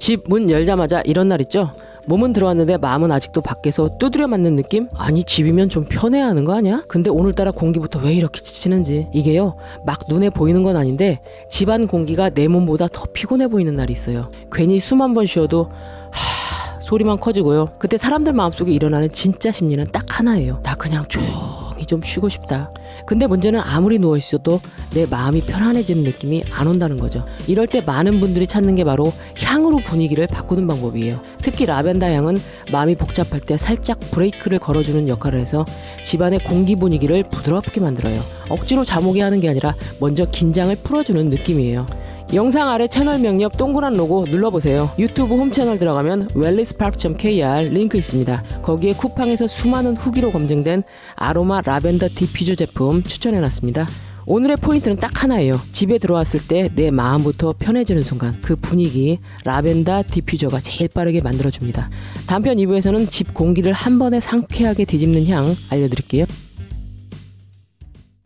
집 문 열자마자 이런 날 있죠? 몸은 들어왔는데 마음은 아직도 밖에서 두드려 맞는 느낌? 아니 집이면 좀 편해야 하는 거 아니야? 근데 오늘따라 공기부터 왜 이렇게 지치는지 이게요 막 눈에 보이는 건 아닌데 집안 공기가 내 몸보다 더 피곤해 보이는 날이 있어요 괜히 숨 한 번 쉬어도 하... 소리만 커지고요 그때 사람들 마음속에 일어나는 진짜 심리는 딱 하나예요 나 그냥 조용히 좀 쉬고 싶다 근데 문제는 아무리 누워 있어도 내 마음이 편안해지는 느낌이 안 온다는 거죠. 이럴 때 많은 분들이 찾는 게 바로 향으로 분위기를 바꾸는 방법이에요. 특히 라벤더 향은 마음이 복잡할 때 살짝 브레이크를 걸어주는 역할을 해서 집안의 공기 분위기를 부드럽게 만들어요. 억지로 잠오게 하는 게 아니라 먼저 긴장을 풀어주는 느낌이에요. 영상 아래 채널 명옆 동그란 로고 눌러보세요. 유튜브 홈 채널 들어가면 웰리스파크.kr 링크 있습니다. 거기에 쿠팡에서 수많은 후기로 검증된 아로마 라벤더 디퓨저 제품 추천해놨습니다. 오늘의 포인트는 딱 하나예요. 집에 들어왔을 때 내 마음부터 편해지는 순간 그 분위기 라벤더 디퓨저가 제일 빠르게 만들어줍니다. 단편 2부에서는 집 공기를 한 번에 상쾌하게 뒤집는 향 알려드릴게요.